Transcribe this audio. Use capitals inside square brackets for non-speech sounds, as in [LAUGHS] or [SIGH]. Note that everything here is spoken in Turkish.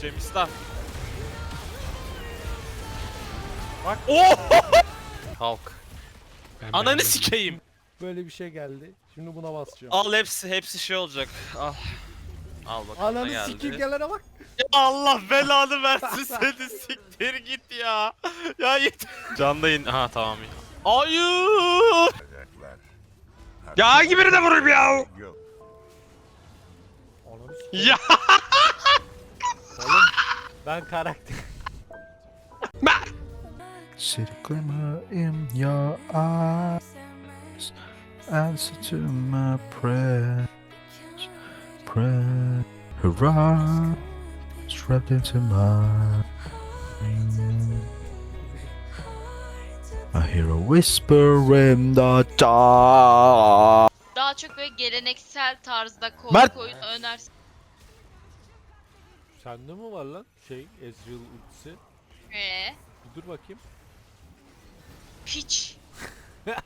Cem İslam. Bak. Oh! [LAUGHS] Kalk. Ananı sikeyim. Böyle bir şey geldi. Şimdi buna basacağım. Al hepsi hepsi şey olacak. Al. Al bak. Ananı sikeyim gelene bak. Ya Allah belanı versin seni [LAUGHS] siktir git ya. Ya yeter. Candayın. Ha tamam. Hayır. Ya gibi birine vurayım ya. Ananı sikeyim. Ya. Oğlum ben karakter. See the glimmer in your eyes. Answer to my prayers. Prayer. Hurrah. Strapped into my. I hear a whisper in the dark. Çok böyle geleneksel tarzda korku Mert! oyunu önersin. Sende mi var lan şey Ezreal ultisi? Ee, Bir dur bakayım. piç. [LAUGHS]